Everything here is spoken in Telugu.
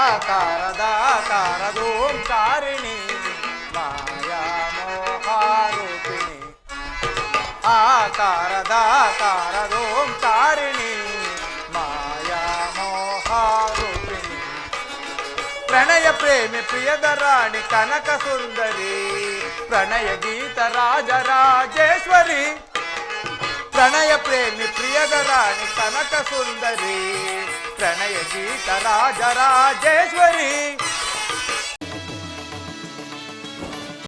ఆకారదాకారదోంకారిణి మాయామోహారూపిణి. ఆకారదాకారదోంకారిణి మాయామోహారూపిణి. ప్రణయ ప్రేమి ప్రియదరాణి కనక సుందరి ప్రణయ గీత రాజరాజేశ్వరి ప్రేమి కనక సుందరి ప్రణయ గీత రాజరాజేశ్వరి.